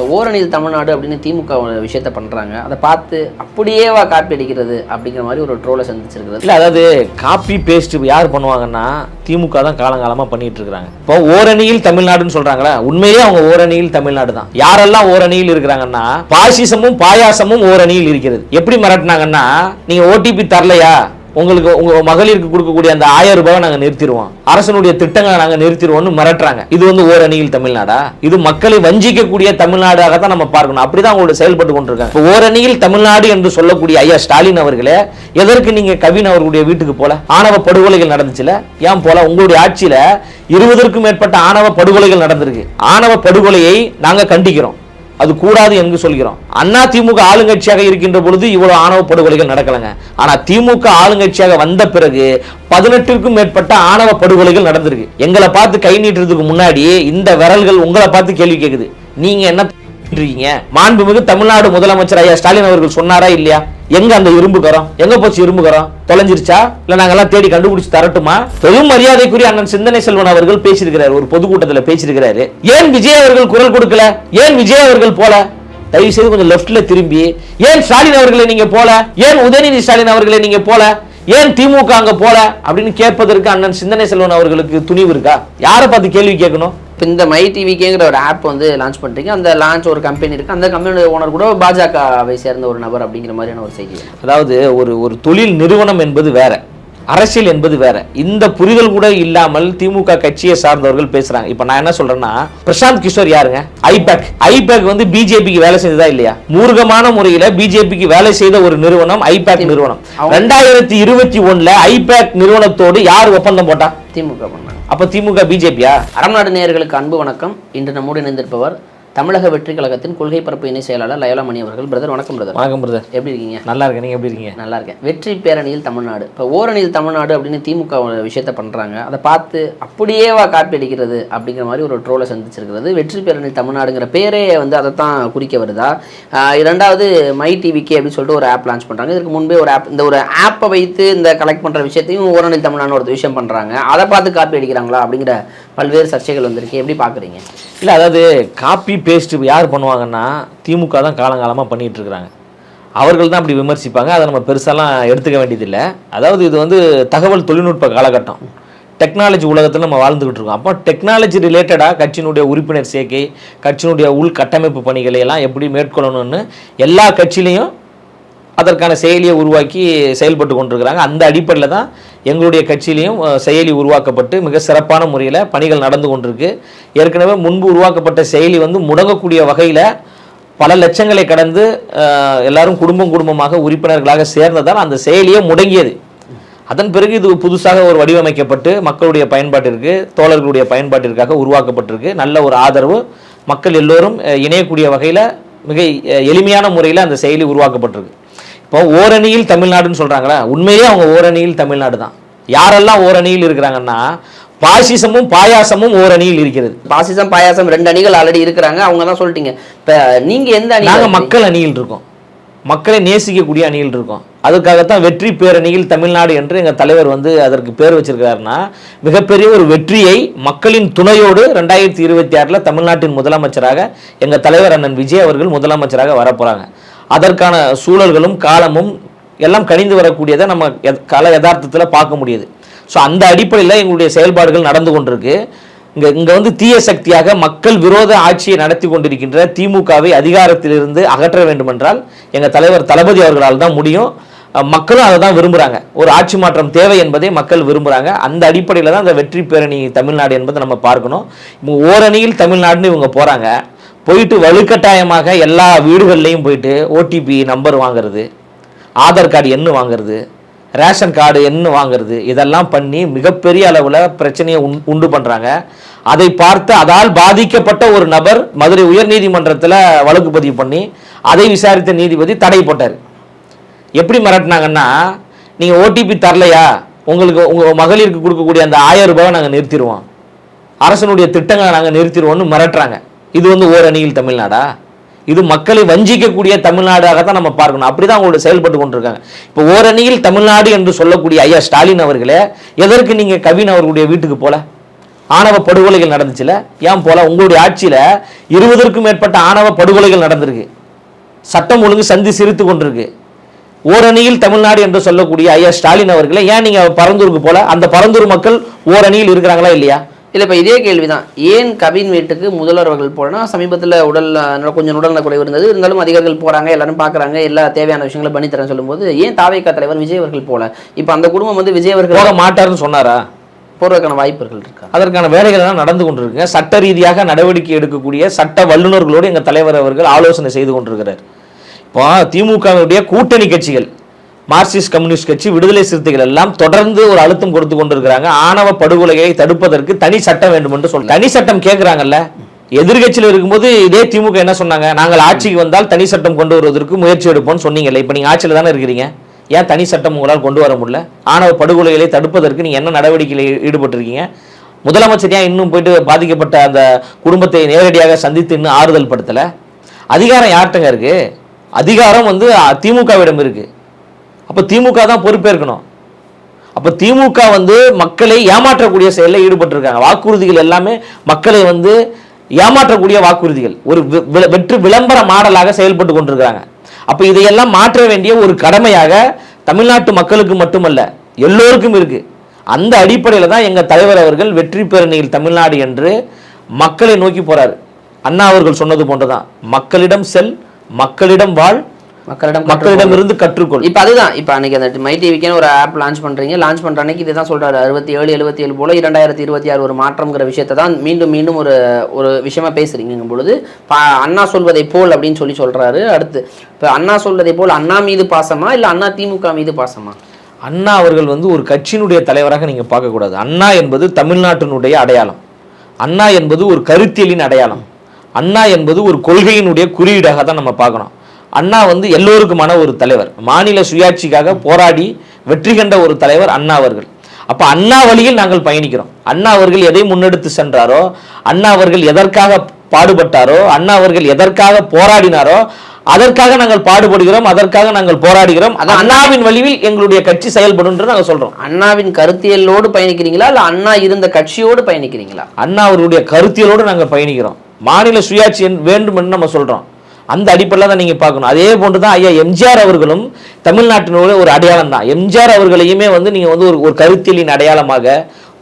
இப்போ ஓரணியில் தமிழ்நாடு அப்படின்னு திமுக விஷயத்த பண்ணுறாங்க அதை பார்த்து அப்படியேவா காப்பி அடிக்கிறது அப்படிங்கிற மாதிரி ஒரு ட்ரோலை சந்திச்சிருக்கிறது. இல்லை அதாவது காப்பி பேஸ்ட் யார் பண்ணுவாங்கன்னா திமுக தான் காலங்காலமாக பண்ணிட்டு இருக்கிறாங்க இப்போ ஓரணியில் தமிழ்நாடுன்னு சொல்கிறாங்களா உண்மையே அவங்க ஓரணியில் தமிழ்நாடு தான். யாரெல்லாம் ஓரணியில் இருக்கிறாங்கன்னா பாசிசமும் பாயாசமும் ஓரணியில் இருக்கிறது. எப்படி மிரட்டினாங்கன்னா நீங்கள் ஓடிபி தரலையா? உங்களுக்கு உங்க மகளிருக்கு கொடுக்கக்கூடிய அந்த ஆயிரம் ரூபாய் நாங்க நிறுத்திடுவோம். அரசனுடைய திட்டங்களை நாங்க நிறுத்திடுவோம்னு மிரட்டுறாங்க. இது வந்து ஓரணியில் தமிழ்நாடா? இது மக்களை வஞ்சிக்கக்கூடிய தமிழ்நாடாக தான் நம்ம பார்க்கணும். அப்படிதான் அவங்களோட செயல்பட்டு கொண்டிருக்காங்க. ஓரணியில் தமிழ்நாடு என்று சொல்லக்கூடிய ஐயா ஸ்டாலின் அவர்களே எதற்கு நீங்க கவின் அவர்களுடைய வீட்டுக்கு போல? ஆணவ படுகொலைகள் நடந்துச்சுல? ஏன் போல? உங்களுடைய ஆட்சியில இருபதற்கும் மேற்பட்ட ஆணவ படுகொலைகள் நடந்திருக்கு. ஆணவ படுகொலையை நாங்க கண்டிக்கிறோம். அது கூடாது என்று சொல்கிறோம். அண்ணா திமுக ஆளுங்கட்சியாக இருக்கின்ற பொழுது இவ்வளவு ஆணவ படுகொலைகள் நடக்கலங்க. ஆனா திமுக ஆளுங்கட்சியாக வந்த பிறகு பதினெட்டிற்கும் மேற்பட்ட ஆணவ படுகொலைகள் நடந்திருக்கு. எங்களை பார்த்து கை நீட்டுறதுக்கு முன்னாடி இந்த விரல்கள் உங்களை பார்த்து கேள்வி கேக்குது. நீங்க என்ன இருக்கீங்க மாண்புமிகு தமிழ்நாடு முதலமைச்சர் ஐயா ஸ்டாலின் அவர்கள் சொன்னாரா இல்லையா? எங்க அந்த இரும்பு கரம் எங்க போச்சு இரும்பு கரம் தொலைஞ்சிருச்சா? இல்ல நாங்கெல்லாம் தேடி கண்டுபிடிச்சு தரட்டுமா? பெரும் மரியாதைக்குரிய அண்ணன் சிந்தனை செல்வன் அவர்கள் பேசியிருக்கிறார். ஒரு பொதுக்கூட்டத்தில் பேசியிருக்கிறாரு. ஏன் விஜய் அவர்கள் குரல் கொடுக்கல? ஏன் விஜய் அவர்கள் போல? தயவு செய்து கொஞ்சம் லெஃப்ட்ல திரும்பி. ஏன் ஸ்டாலின் அவர்களை நீங்க போல? ஏன் உதயநிதி ஸ்டாலின் அவர்களை நீங்க போல? ஏன் திமுக அங்க போல? அப்படின்னு கேட்பதற்கு அண்ணன் சிந்தனை செல்வன் அவர்களுக்கு துணிவு இருக்கா? யாரை பார்த்து கேள்வி கேட்கணும்? இப்போ இந்த மை டிவிக்கேங்கிற ஒரு ஆப் வந்து லான்ச் பண்ணிட்டீங்க அந்த லான்ச் ஒரு கம்பெனி இருக்குது அந்த கம்பெனியோட ஓனர் கூட பாஜகவை சேர்ந்த ஒரு நபர் அப்படிங்கிற மாதிரியான ஒரு செய்தி அதாவது ஒரு ஒரு தொழில் நிறுவனம் என்பது வேற அரசியல் என்பது வேற. இந்த புரிதல் கூட இல்லாமல் திமுக கட்சியை சார்ந்தவர்கள் பேசுறாங்க. இப்ப நான் என்ன சொல்றேன்னா பிரசாந்த் கிஷோர் யாருங்க? ஐபேக். ஐபேக் வந்து பிஜேபிக்கு வேலை செஞ்சதா இல்லையா? மூர்க்கமான முறையில பிஜேபிக்கு வேலை செய்த ஒரு நிறுவனம் ஐபேக் நிறுவனம். ரெண்டாயிரத்தி இருபத்தி ஒண்ணுல ஐபேக் நிறுவனத்தோடு யார் ஒப்பந்தம் போட்டா? திமுக அப்ப திமுக பிஜேபியா? அறம்நாடு நேயர்களுக்கு அன்பு வணக்கம். இன்று நம்மோடு இணைந்திருப்பவர் தமிழக வெற்றி கழகத்தின் கொள்கை பரப்பு இணை செயலாளர் லயோலா மணி அவர்கள். பிரதர் வணக்கம் பிரதர் வணக்கம் பிரதர் எப்படி இருக்கீங்க? நல்லா இருக்கேன். நீங்க எப்படி இருக்கீங்க? நல்லா இருக்கேன். வெற்றி பேரணியில் தமிழ்நாடு. இப்போ ஓரணியில் தமிழ்நாடு அப்படின்னு திமுக விஷயத்த பண்ணுறாங்க அதை பார்த்து அப்படியேவா காப்பி அடிக்கிறது அப்படிங்கிற மாதிரி ஒரு ட்ரோலை சந்திச்சிருக்கிறது. வெற்றி பேரணியில் தமிழ்நாடுங்கிற பேரே வந்து அதை தான் குறிக்க வருதா? இரண்டாவது மை டிவிக்கே அப்படின்னு சொல்லிட்டு ஒரு ஆப் லான்ச் பண்ணுறாங்க இதுக்கு முன்பே ஒரு ஆப் இந்த ஒரு ஆப்பை வைத்து இந்த கலெக்ட் பண்ணுற விஷயத்தையும் ஓரணியில் தமிழ்நாடு ஒரு விஷயம் பண்ணுறாங்க அதை பார்த்து காப்பி அடிக்கிறாங்களா அப்படிங்கிற பல்வேறு சர்ச்சைகள் வந்திருக்கு. எப்படி பார்க்குறீங்க? இல்லை அதாவது காப்பி பேஸ்ட் யார் பண்ணுவாங்கன்னா திமுக தான் காலங்காலமாக பண்ணிகிட்டு இருக்கிறாங்க அவர்கள் தான் அப்படி விமர்சிப்பாங்க. அதை நம்ம பெருசாலாம் எடுத்துக்க வேண்டியதில்லை. அதாவது இது வந்து தகவல் தொழில்நுட்ப காலகட்டம். டெக்னாலஜி உலகத்தில் நம்ம வாழ்ந்துக்கிட்டு இருக்கோம். அப்போ டெக்னாலஜி ரிலேட்டடாக கட்சியினுடைய உறுப்பினர் சேர்க்கை கட்சியினுடைய உள்கட்டமைப்பு பணிகளை எல்லாம் எப்படி மேற்கொள்ளணும்னு எல்லா கட்சியிலையும் அதற்கான செயலியை உருவாக்கி செயல்பட்டு கொண்டிருக்கிறாங்க. அந்த அடிப்படையில் தான் எங்களுடைய கட்சியிலையும் செயலி உருவாக்கப்பட்டு மிக சிறப்பான முறையில் பணிகள் நடந்து கொண்டிருக்கு. ஏற்கனவே முன்பு உருவாக்கப்பட்ட செயலி வந்து முடங்கக்கூடிய வகையில் பல லட்சங்களை கடந்து எல்லாரும் குடும்பம் குடும்பமாக உறுப்பினர்களாக சேர்ந்ததால் அந்த செயலியே முடங்கியது. அதன் பிறகு இது புதுசாக ஒரு வடிவமைக்கப்பட்டு மக்களுடைய பயன்பாட்டிற்கு தோழர்களுடைய பயன்பாட்டிற்காக உருவாக்கப்பட்டிருக்கு. நல்ல ஒரு ஆதரவு. மக்கள் எல்லோரும் இணையக்கூடிய வகையில் மிக எளிமையான முறையில் அந்த செயலி உருவாக்கப்பட்டிருக்கு. இப்போ ஓரணியில் தமிழ்நாடுன்னு சொல்றாங்களா உண்மையிலே அவங்க ஓரணியில் தமிழ்நாடு தான் யாரெல்லாம் ஓரணியில் இருக்கிறாங்கன்னா பாசிசமும் பாயாசமும் ஓரணியில் இருக்கிறது. பாசிசம் பாயாசம் ரெண்டு அணிகள் ஆல்ரெடி இருக்கிறாங்க அவங்க தான் சொல்லிட்டீங்க. இப்போ நீங்கள் எந்த அணி நாங்க மக்கள் அணியில் இருக்கோம். மக்களை நேசிக்கக்கூடிய அணியில் இருக்கோம். அதுக்காகத்தான் வெற்றி பேரணியில் தமிழ்நாடு என்று எங்க தலைவர் வந்து அதற்கு பேர் வச்சிருக்கிறாருன்னா மிகப்பெரிய ஒரு வெற்றியை மக்களின் துணையோடு ரெண்டாயிரத்தி இருபத்தி ஆறில் தமிழ்நாட்டின் முதலமைச்சராக எங்க தலைவர் அண்ணன் விஜய் அவர்கள் முதலமைச்சராக வரப்போறாங்க. அதற்கான சூழல்களும் காலமும் எல்லாம் கணிந்து வரக்கூடியதை நம்ம எத்- யதார்த்தத்தில் பார்க்க முடியுது. ஸோ அந்த அடிப்படையில் எங்களுடைய செயல்பாடுகள் நடந்து கொண்டிருக்கு. இங்கே இங்கே வந்து தீய சக்தியாக மக்கள் விரோத ஆட்சியை நடத்தி கொண்டிருக்கின்ற திமுகவை அதிகாரத்திலிருந்து அகற்ற வேண்டுமென்றால் எங்கள் தலைவர் தளபதி அவர்களால் தான் முடியும். மக்களும் அதை தான் விரும்புகிறாங்க ஒரு ஆட்சி மாற்றம் தேவை என்பதை மக்கள் விரும்புகிறாங்க அந்த அடிப்படையில் தான் அந்த வெற்றி பேரணி தமிழ்நாடு என்பதை நம்ம பார்க்கணும். ஓரணியில் தமிழ்நாடுன்னு இவங்க போகிறாங்க போயிட்டு வலுக்கட்டாயமாக எல்லா வீடுகள்லையும் போயிட்டு ஓடிபி நம்பர் வாங்குறது ஆதார் கார்டு எண்ணு வாங்குறது ரேஷன் கார்டு எண்ணு வாங்குறது இதெல்லாம் பண்ணி மிகப்பெரிய அளவில் பிரச்சனையை உண்- உண்டு பண்ணுறாங்க அதை பார்த்து அதால் பாதிக்கப்பட்ட ஒரு நபர் மதுரை உயர்நீதிமன்றத்தில் வழக்கு பதிவு பண்ணி அதை விசாரித்த நீதிபதி தடை போட்டார். எப்படி மிரட்டினாங்கன்னா நீங்கள் ஓடிபி தரலையா? உங்களுக்கு உங்கள் மகளிருக்கு கொடுக்கக்கூடிய அந்த ஆயிரம் ரூபாவை நாங்கள் நிறுத்திடுவோம். அரசனுடைய திட்டங்களை நாங்கள் நிறுத்திடுவோம்னு மிரட்டுறாங்க. இது வந்து ஓரணியில் தமிழ்நாடா? இது மக்களை வஞ்சிக்கக்கூடிய தமிழ்நாடாக தான் நம்ம பார்க்கணும். அப்படிதான் அவங்களோட செயல்பட்டு கொண்டிருக்காங்க. இப்போ ஓரணியில் தமிழ்நாடு என்று சொல்லக்கூடிய ஐயா ஸ்டாலின் அவர்களே எதற்கு நீங்க கவின் அவர்களுடைய வீட்டுக்கு போல? ஆணவ படுகொலைகள் நடந்துச்சுல? ஏன் போல? உங்களுடைய ஆட்சியில இருபதற்கும் மேற்பட்ட ஆணவ படுகொலைகள் நடந்திருக்கு. சட்டம் ஒழுங்கு சந்தி சிரித்து கொண்டிருக்கு. ஓரணியில் தமிழ்நாடு என்று சொல்லக்கூடிய ஐயா ஸ்டாலின் அவர்களை ஏன் நீங்க பரந்தூருக்கு போல? அந்த பரந்தூர் மக்கள் ஓரணியில் இருக்கிறாங்களா இல்லையா? இல்லை இப்போ இதே கேள்விதான். ஏன் கவின் வீட்டுக்கு முதல்வர் அவர்கள் போனா சமீபத்தில் உடல் கொஞ்சம் உடல்நல குறைவு இருந்தது. இருந்தாலும் அதிகாரிகள் போறாங்க எல்லாரும் பார்க்குறாங்க எல்லா தேவையான விஷயங்களை பண்ணி தரேன் சொல்லும்போது ஏன் தாவேக்கா தலைவர் விஜய் அவர்கள் போல? இப்போ அந்த குடும்பம் வந்து விஜய் அவர்கள் போக மாட்டாருன்னு சொன்னாரா? போறதுக்கான வாய்ப்புகள் இருக்கா? அதற்கான வேலைகள் எல்லாம் நடந்து கொண்டிருக்குங்க. சட்ட ரீதியாக நடவடிக்கை எடுக்கக்கூடிய சட்ட வல்லுநர்களோடு எங்க தலைவர் அவர்கள் ஆலோசனை செய்து கொண்டிருக்கிறார். இப்போ திமுகவுடைய கூட்டணி கட்சிகள் மார்க்சிஸ்ட் கம்யூனிஸ்ட் கட்சி விடுதலை சிறுத்தைகள் எல்லாம் தொடர்ந்து ஒரு அழுத்தம் கொடுத்து கொண்டிருக்கிறாங்க. ஆணவ படுகொலையை தடுப்பதற்கு தனி சட்டம் வேண்டும் என்று சொல்ல தனி சட்டம் கேட்குறாங்கல்ல எதிர்கட்சியில் இருக்கும்போது இதே திமுக என்ன சொன்னாங்க? நாங்கள் ஆட்சிக்கு வந்தால் தனி சட்டம் கொண்டு வருவதற்கு முயற்சி எடுப்போம்னு சொன்னீங்கல்ல. இப்போ நீங்கள் ஆட்சியில் தானே இருக்கிறீங்க. ஏன் தனி சட்டம் உங்களால் கொண்டு வர முடியல? ஆணவ படுகொலைகளை தடுப்பதற்கு நீங்கள் என்ன நடவடிக்கையில் ஈடுபட்டிருக்கீங்க? முதலமைச்சர் ஏன் இன்னும் போயிட்டு பாதிக்கப்பட்ட அந்த குடும்பத்தை நேரடியாக சந்தித்து இன்னும் ஆறுதல் படுத்தலை? அதிகாரம் யார்கிட்டங்க இருக்குது அதிகாரம் வந்து திமுகவிடம் இருக்குது அப்போ திமுக தான் பொறுப்பேற்கணும். அப்போ திமுக வந்து மக்களை ஏமாற்றக்கூடிய செயலில் ஈடுபட்டிருக்காங்க. வாக்குறுதிகள் எல்லாமே மக்களை வந்து ஏமாற்றக்கூடிய வாக்குறுதிகள். ஒரு வெற்று விளம்பர மாடலாக செயல்பட்டு கொண்டிருக்கிறாங்க. அப்போ இதையெல்லாம் மாற்ற வேண்டிய ஒரு கடமையாக தமிழ்நாட்டு மக்களுக்கு மட்டுமல்ல எல்லோருக்கும் இருக்கு. அந்த அடிப்படையில் தான் எங்கள் தலைவர் அவர்கள் வெற்றி பேரணியில் தமிழ்நாடு என்று மக்களை நோக்கி போறாரு. அண்ணா அவர்கள் சொன்னது போன்றதான். மக்களிடம் செல் மக்களிடம் வாழ் மக்களிடம் மக்களிடம் இருந்து கற்றுக்கொள். இப்போ அதுதான். இப்போ அன்னைக்கு அந்த மை டிவிக்கே ஒரு ஆப் லான்ச் பண்றீங்க. லான்ச் பண்ற அன்னைக்கு இதை தான் சொல்றாரு. அறுபத்தி ஏழு எழுபத்தி ஏழு போல இரண்டாயிரத்தி இருபத்தி ஆறு ஒரு மாற்றம்ங்கிற விஷயத்தை தான் மீண்டும் மீண்டும் ஒரு ஒரு விஷயமா பேசுறீங்கும் பொழுது பா- அண்ணா சொல்வதை போல் அப்படின்னு சொல்லி சொல்றாரு. அடுத்து இப்போ அண்ணா சொல்வதை போல் அண்ணா மீது பாசமா இல்ல அண்ணா திமுக மீது பாசமா? அண்ணா அவர்கள் வந்து ஒரு கட்சியினுடைய தலைவராக நீங்க பார்க்கக்கூடாது. அண்ணா என்பது தமிழ்நாட்டினுடைய அடையாளம். அண்ணா என்பது ஒரு கருத்தியலின் அடையாளம். அண்ணா என்பது ஒரு கொள்கையினுடைய குறியீடாக தான் நம்ம பார்க்கணும். அண்ணா வந்து எல்லோருக்குமான ஒரு தலைவர். மாநில சுயாட்சிக்காக போராடி வெற்றி கண்ட ஒரு தலைவர் அண்ணா அவர்கள். அப்ப அண்ணா வழியில் நாங்கள் பயணிக்கிறோம். அண்ணா அவர்கள் எதை முன்னெடுத்து சென்றாரோ அண்ணா அவர்கள் எதற்காக பாடுபட்டாரோ அண்ணா அவர்கள் எதற்காக போராடினாரோ அதற்காக நாங்கள் பாடுபடுகிறோம் அதற்காக நாங்கள் போராடுகிறோம். அது அண்ணாவின் வழியில் எங்களுடைய கட்சி செயல்படும் நாங்கள் சொல்றோம். அண்ணாவின் கருத்தியலோடு பயணிக்கிறீங்களா? இல்ல அண்ணா இருந்த கட்சியோடு பயணிக்கிறீங்களா? அண்ணா அவருடைய கருத்தியலோடு நாங்கள் பயணிக்கிறோம். மாநில சுயாட்சி வேண்டும் என்று நம்ம சொல்றோம். அந்த அடிப்படையில் தான் நீங்க பார்க்கணும். அதே போன்று தான் ஐயா எம்ஜிஆர் அவர்களும் தமிழ்நாட்டினுடைய ஒரு அடையாளம் தான். எம்ஜிஆர் அவர்களையுமே வந்து நீங்க வந்து ஒரு ஒரு கருத்தியலின் அடையாளமாக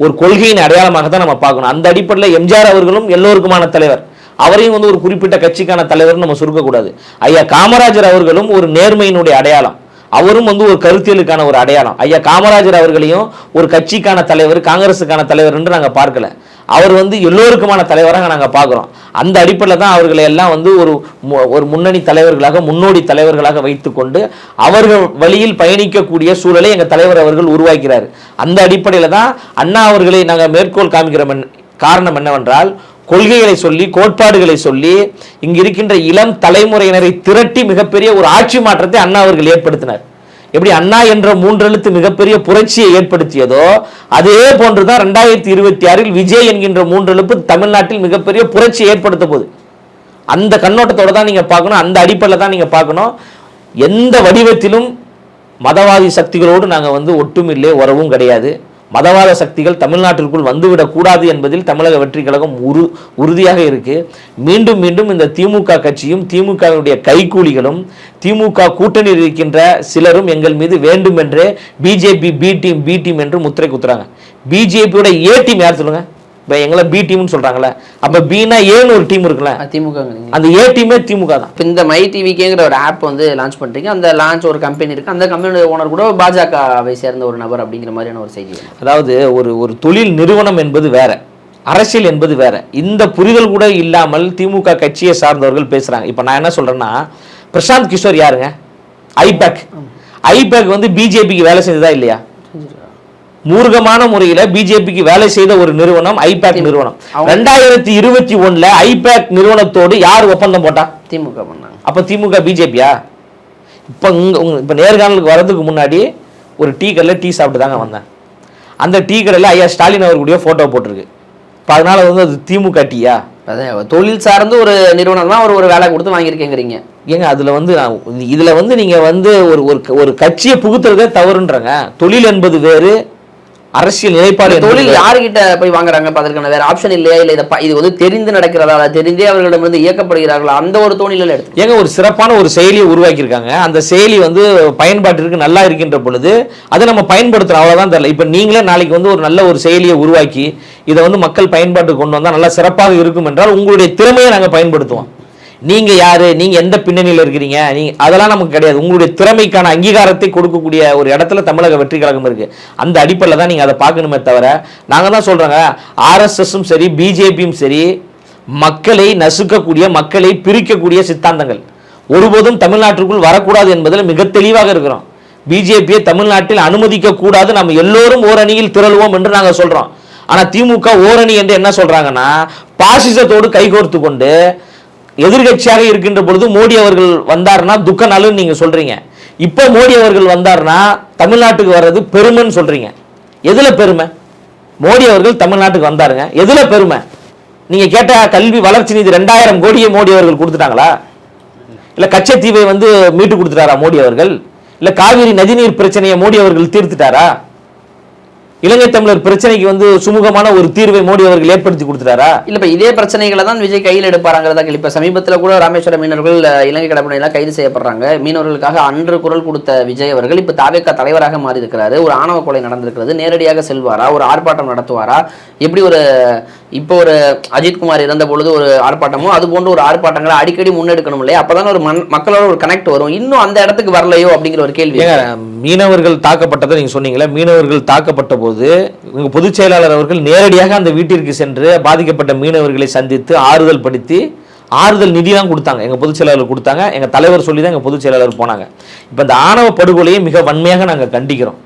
ஒரு கொள்கையின் அடையாளமாக தான் நம்ம பார்க்கணும். அந்த அடிப்படையில் எம்ஜிஆர் அவர்களும் எல்லோருக்குமான தலைவர். அவரையும் வந்து ஒரு குறிப்பிட்ட கட்சிக்கான தலைவர்னு நம்ம சுருக்கக்கூடாது. ஐயா காமராஜர் அவர்களும் ஒரு நேர்மையினுடைய அடையாளம். அவரும் வந்து ஒரு கருத்தியலுக்கான ஒரு அடையாளம். ஐயா காமராஜர் அவர்களையும் ஒரு கட்சிக்கான தலைவர் காங்கிரஸுக்கான தலைவர் என்று நாங்கள் பார்க்கல. அவர் வந்து எல்லோருக்குமான தலைவராக நாங்கள் பார்க்குறோம். அந்த அடிப்படையில் தான் அவர்களை எல்லாம் வந்து ஒரு மு- ஒரு முன்னணி தலைவர்களாக முன்னோடி தலைவர்களாக வைத்துக்கொண்டு அவர்கள் வழியில் பயணிக்கக்கூடிய சூழலை எங்கள் தலைவர் அவர்கள் உருவாக்கிறார். அந்த அடிப்படையில் தான் அண்ணா அவர்களை நாங்கள் மேற்கோள் காமிக்கிறோம் காரணம் என்னவென்றால் கொள்கைகளை சொல்லி கோட்பாடுகளை சொல்லி இங்கு இருக்கின்ற இளம் தலைமுறையினரை திரட்டி மிகப்பெரிய ஒரு ஆட்சி மாற்றத்தை அண்ணா அவர்கள் ஏற்படுத்தினார். எப்படி அண்ணா என்ற மூன்றெழுத்து மிகப்பெரிய புரட்சியை ஏற்படுத்தியதோ அதே போன்றுதான் ரெண்டாயிரத்தி இருபத்தி ஆறில் விஜய் என்கின்ற மூன்றெழுப்பு தமிழ்நாட்டில் மிகப்பெரிய புரட்சியை ஏற்படுத்த போகுது அந்த கண்ணோட்டத்தோட தான் நீங்க பார்க்கணும் அந்த அடிப்படையில் தான் நீங்க பார்க்கணும். எந்த வடிவத்திலும் மதவாதி சக்திகளோடு நாங்கள் வந்து ஒட்டுமில்லை உறவும் கிடையாது. மதவாத சக்திகள் தமிழ்நாட்டிற்குள் வந்துவிடக்கூடாது என்பதில் தமிழக வெற்றி கழகம் உரு உறுதியாக இருக்கு. மீண்டும் மீண்டும் இந்த திமுக கட்சியும் திமுகவினுடைய கைக்கூலிகளும் திமுக கூட்டணியில் இருக்கின்ற சிலரும் எங்கள் மீது வேண்டுமென்றே BJP B team B team என்று முத்திரை குத்துறாங்க. பிஜேபியோட ஏ டீம் யார் சொல்லுங்கள் இப்போ எங்களை பி டீம்னு சொல்றாங்களே அப்ப பின்னா ஏன்னு ஒரு டீம் இருக்குல்ல? திமுக அந்த ஏ டீமே திமுக தான். இப்போ இந்த மை டிவிக்கேங்கிற ஒரு ஆப் வந்து லான்ச் பண்ணுறீங்க அந்த லான்ச் ஒரு கம்பெனி இருக்கு. அந்த கம்பெனியோட ஓனர் கூட பாஜகவை சேர்ந்த ஒரு நபர் அப்படிங்கிற மாதிரியான ஒரு செய்தி. அதாவது ஒரு ஒரு தொழில் நிறுவனம் என்பது வேற அரசியல் என்பது வேற. இந்த புரிதல் கூட இல்லாமல் திமுக கட்சியை சார்ந்தவர்கள் பேசுறாங்க. இப்போ நான் என்ன சொல்றேன்னா பிரசாந்த் கிஷோர் யாருங்க? ஐபேக் ஐபேக் வந்து பிஜேபிக்கு வேலை செஞ்சதா இல்லையா? மூர்க்கமான முறையில பிஜேபிக்கு வேலை செய்த ஒரு நிறுவனம் ஐபேக் நிறுவனம். ரெண்டாயிரத்தி இருபத்தி ஒண்ணுல ஐபேக் நிறுவனத்தோடு யார் ஒப்பந்தம் போட்டா? திமுக பண்ணாங்க. அப்ப திமுக பிஜேபியா இப்போ இங்க இப்போ நேர்காணலுக்கு வரதுக்கு முன்னாடி ஒரு டீ கடையில் டீ சாப்பிட்டு தாங்க வந்தேன். அந்த டீ கடையில் ஐயா ஸ்டாலின் அவர்களுடைய ஃபோட்டோ போட்டிருக்கு. இப்போ அதனால வந்து அது திமுக டீயா? அதான் தொழில் சார்ந்து ஒரு நிறுவனம் தான் ஒரு ஒரு வேலை கொடுத்து வாங்கியிருக்கேங்கிறீங்க. ஏங்க அதில் வந்து நான் இதில் வந்து நீங்கள் வந்து ஒரு ஒரு ஒரு கட்சியை புகுத்துறதே தவறுன்றங்க. தொழில் என்பது வேறு அரசியல் நிலைப்பாடு தொழில் யாருகிட்ட போய் வாங்குறாங்க அதற்கான வேற ஆப்ஷன் இல்லையா? இல்ல இதை இது வந்து தெரிந்து நடக்கிறதா? தெரிந்தே அவர்களிடமிருந்து இயக்கப்படுகிறார்களா? அந்த ஒரு தோணில எடுத்து. ஏங்க ஒரு சிறப்பான ஒரு செயலியை உருவாக்கியிருக்காங்க. அந்த செயலி வந்து பயன்பாட்டிற்கு நல்லா இருக்கின்ற பொழுது அதை நம்ம பயன்படுத்துறோம் அவ்வளவுதான் தெரியல. இப்போ நீங்களே நாளைக்கு வந்து ஒரு நல்ல ஒரு செயலியை உருவாக்கி இதை வந்து மக்கள் பயன்பாட்டுக்கு கொண்டு வந்தால் நல்லா சிறப்பாக இருக்கும் என்றால் உங்களுடைய திறமையை நாங்கள் பயன்படுத்துவோம். நீங்கள் யார்? நீங்கள் எந்த பின்னணியில் இருக்கிறீங்க? நீங்கள் அதெல்லாம் நமக்கு கிடையாது. உங்களுடைய திறமைக்கான அங்கீகாரத்தை கொடுக்கக்கூடிய ஒரு இடத்துல தமிழக வெற்றி கழகம் இருக்குது அந்த அடிப்படையில் தான் நீங்கள் அதை பார்க்கணுமே தவிர நாங்கள் தான் சொல்கிறோங்க ஆர்எஸ்எஸும் சரி பிஜேபியும் சரி மக்களை நசுக்கக்கூடிய மக்களை பிரிக்கக்கூடிய சித்தாந்தங்கள். ஒருபோதும் தமிழ்நாட்டிற்குள் வரக்கூடாது என்பதில் மிக தெளிவாக இருக்கிறோம். பிஜேபியை தமிழ்நாட்டில் அனுமதிக்க கூடாது. நம்ம எல்லோரும் ஓரணியில் திரளுவோம் என்று நாங்கள் சொல்கிறோம் ஆனால் திமுக ஓரணி என்று என்ன சொல்கிறாங்கன்னா பாசிசத்தோடு கைகோர்த்து கொண்டு எதிர்கட்சியாக இருக்கின்ற பொழுது மோடி அவர்கள் வந்தாருன்னா துக்க நாளுன்னு நீங்க சொல்றீங்க. இப்போ மோடி அவர்கள் வந்தாருன்னா தமிழ்நாட்டுக்கு வர்றது பெருமைன்னு சொல்றீங்க. எதுல பெருமை? மோடி அவர்கள் தமிழ்நாட்டுக்கு வந்தாருங்க. எதுல பெருமை? நீங்க கேட்ட கல்வி வளர்ச்சி நிதி ரெண்டாயிரம் கோடியை மோடி அவர்கள் கொடுத்துட்டாங்களா? இல்ல கச்சத்தீவை வந்து மீட்டு கொடுத்துட்டாரா மோடி அவர்கள்? இல்ல காவிரி நதிநீர் பிரச்சனையை மோடி அவர்கள் தீர்த்துட்டாரா? இலங்கை தமிழர் பிரச்சனைக்கு வந்து சுமூகமான ஒரு தீர்வை மோடி அவர்கள் ஏற்படுத்தி கொடுத்துட்டாரா? இல்ல இப்ப இதே பிரச்சனைகளை தான் விஜய் கையில் எடுப்பாருங்கிறதா இப்ப சமீபத்துல கூட ராமேஸ்வரம் மீனவர்கள் இலங்கை கடற்படையெல்லாம் கைது செய்யப்படுறாங்க. மீனவர்களுக்காக அன்று குரல் கொடுத்த விஜய் அவர்கள் இப்ப தாவேக்கா தலைவராக மாறி இருக்கிறாரு ஒரு ஆணவ கொலை நடந்திருக்கிறது. நேரடியாக செல்வாரா? ஒரு ஆர்ப்பாட்டம் நடத்துவாரா? எப்படி ஒரு இப்போ ஒரு அஜித்குமார் இறந்த பொழுது ஒரு ஆர்ப்பாட்டமோ அது போன்ற ஒரு ஆர்ப்பாட்டங்களை அடிக்கடி முன்னெடுக்கணும் இல்லையா? அப்பதான் ஒரு மக்களோட ஒரு கனெக்ட் வரும். இன்னும் அந்த இடத்துக்கு வரலையோ அப்படிங்கிற ஒரு கேள்வி. மீனவர்கள் தாக்கப்பட்டதை நீங்க சொன்னீங்களே மீனவர்கள் தாக்கப்பட்ட போது உங்க பொதுச் செயலாளர் அவர்கள் நேரடியாக அந்த வீட்டிற்கு சென்று பாதிக்கப்பட்ட மீனவர்களை சந்தித்து ஆறுதல் படுத்தி ஆறுதல் நிதிலாம் கொடுத்தாங்க. எங்கள் பொதுச் செயலாளர் கொடுத்தாங்க. எங்கள் தலைவர் சொல்லி தான் எங்கள் பொதுச் செயலாளர் போனாங்க. இப்போ இந்த ஆணவ படுகொலையை மிக வன்மையாக நாங்கள் கண்டிக்கிறோம்.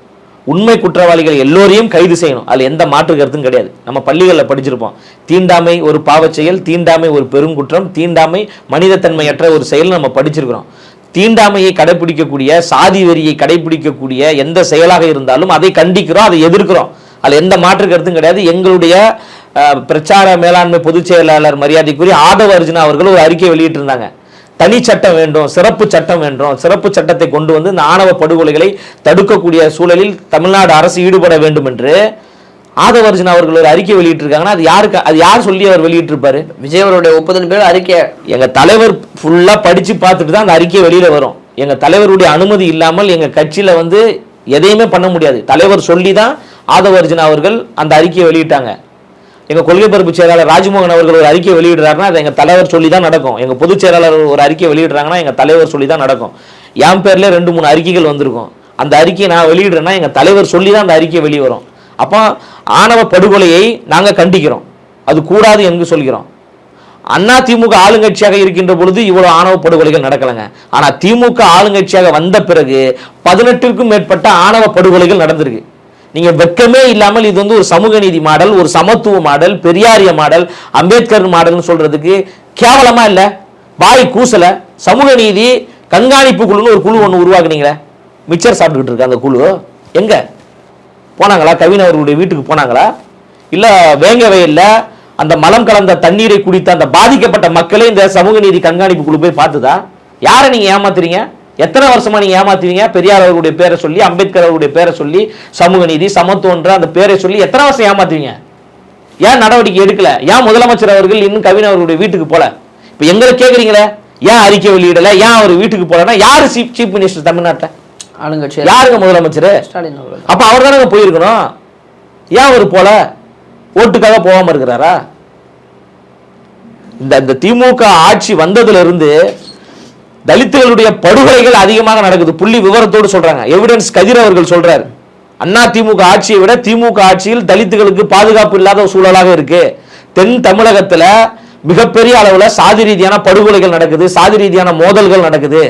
உண்மை குற்றவாளிகள் எல்லோரையும் கைது செய்யணும். அதில் எந்த மாற்று கருத்தும் கிடையாது. நம்ம பள்ளிகளில் படிச்சிருப்போம். தீண்டாமை ஒரு பாவச் செயல் தீண்டாமை ஒரு பெருங்குற்றம் தீண்டாமை மனிதத்தன்மையற்ற ஒரு செயல் நம்ம படிச்சிருக்கிறோம். தீண்டாமையை கடைபிடிக்கக்கூடிய சாதி வெறியை கடைபிடிக்கக்கூடிய எந்த செயலாக இருந்தாலும் அதை கண்டிக்கிறோம் அதை எதிர்க்கிறோம். அதில் எந்த மாற்று கருத்தும் கிடையாது. எங்களுடைய பிரச்சார மேலாண்மை பொதுச் செயலாளர் மரியாதைக்குரிய ஆதவ அர்ஜுனா அவர்கள் ஒரு அறிக்கை வெளியிட்டிருந்தாங்க. தனி சட்டம் வேண்டும் சிறப்பு சட்டம் வேண்டும் சிறப்பு சட்டத்தை கொண்டு வந்து இந்த ஆணவ படுகொலைகளை தடுக்கக்கூடிய சூழலில் தமிழ்நாடு அரசு ஈடுபட வேண்டும் என்று ஆதவ அர்ஜுனா அவர்கள் ஒரு அறிக்கை வெளியிட்டிருக்காங்கன்னா அது யாருக்கு அது யார் சொல்லி அவர் வெளியிட்டிருப்பாரு? விஜய் அவருடைய பேர் அறிக்கை. எங்க தலைவர் ஃபுல்லா படிச்சு பார்த்துட்டு தான் அந்த அறிக்கை வெளியில வரும். எங்க தலைவருடைய அனுமதி இல்லாமல் எங்க கட்சியில வந்து எதையுமே பண்ண முடியாது. தலைவர் சொல்லி தான் ஆதவ அர்ஜுனா அவர்கள் அந்த அறிக்கையை வெளியிட்டாங்க. எங்க கொள்கை பரப்பு செயலாளர் ராஜ்மோகன் அவர்கள் ஒரு அறிக்கை வெளியிடுறாருன்னா அது எங்க தலைவர் சொல்லி தான் நடக்கும். எங்க பொதுச் செயலாளர் ஒரு அறிக்கை வெளியிடுறாங்கன்னா எங்க தலைவர் சொல்லி தான் நடக்கும். என் பேர்ல ரெண்டு மூணு அறிக்கைகள் வந்திருக்கும். அந்த அறிக்கையை நான் வெளியிடுறேன்னா எங்க தலைவர் சொல்லி தான் அந்த அறிக்கை வெளியே வரும். அப்போ ஆணவ படுகொலையை நாங்கள் கண்டிக்கிறோம். அது கூடாது என்று சொல்கிறோம். அண்ணா திமுக ஆளுங்கட்சியாக இருக்கின்ற பொழுது இவ்வளவு ஆணவ படுகொலைகள் நடக்கலைங்க. ஆனால் திமுக ஆளுங்கட்சியாக வந்த பிறகு பதினெட்டிற்கும் மேற்பட்ட ஆணவ படுகொலைகள் நடந்திருக்கு. நீங்கள் வெட்கமே இல்லாமல் இது வந்து ஒரு சமூக நீதி மாடல் ஒரு சமத்துவ மாடல் பெரியாரிய மாடல் அம்பேத்கர் மாடல்னு சொல்கிறதுக்கு கேவலமாக இல்லை. வாய் கூசலை. சமூக நீதி கண்காணிப்பு குழுன்னு ஒரு குழு ஒன்று உருவாக்குனீங்களே. மிச்சர் சாப்பிட்டுக்கிட்டு இருக்கு அந்த குழு. எங்கே? போனாங்களா? கவின் அவர்களுடைய வீட்டுக்கு போனாங்களா? இல்லை வேங்க வயலில் அந்த மலம் கலந்த தண்ணீரை குடித்த அந்த பாதிக்கப்பட்ட மக்களே இந்த சமூக நீதி கண்காணிப்பு குழு போய் பார்த்துதா? யாரை நீங்கள் ஏமாத்துறீங்க? எத்தனை வருஷமா நீங்க ஏமாத்துவீங்க பெரியார் அவர்களுடைய பேரை சொல்லி அம்பேத்கர் அவருடைய பேரை சொல்லி சமூக நீதி சமத்துவன்ற அந்த பேரை சொல்லி எத்தனை வருஷம் ஏமாத்துவீங்க ஏன் நடவடிக்கை எடுக்கல? ஏன் முதலமைச்சர் அவர்கள் இன்னும் கவின் அவருடைய வீட்டுக்கு போல? இப்ப எங்களை கேக்குறீங்களே? ஏன் அறிக்கை வெளியிடல? ஏன் அவர் வீட்டுக்கு போலன்னா யாரு சீஃப் சீஃப் மினிஸ்டர் தமிழ்நாட்டை ஆளுங்கட்சி யாருங்க முதலமைச்சர்? ஸ்டாலின் அவர்கள். அப்ப அவர் தானே போயிருக்கணும்? ஏன் அவர் போல? ஓட்டுக்காக போகாம இருக்கிறாரா? இந்த இந்த திமுக ஆட்சி வந்ததுல இருந்து தலித்துகளுடைய படுகொலைகள் அதிகமாக நடக்குது. புள்ளி விவரத்தோடு சொல்றாங்க. எவிடன்ஸ் கதிர் அவர்கள் சொல்றாரு. அண்ணா திமுக ஆட்சியை விட திமுக ஆட்சியில் தலித்துகளுக்கு பாதுகாப்பு இல்லாத சூழலாக இருக்கு. தென் தமிழகத்துல மிகப்பெரிய அளவில் சாதி ரீதியான படுகொலைகள் நடக்குது சாதி ரீதியான மோதல்கள் நடக்குது.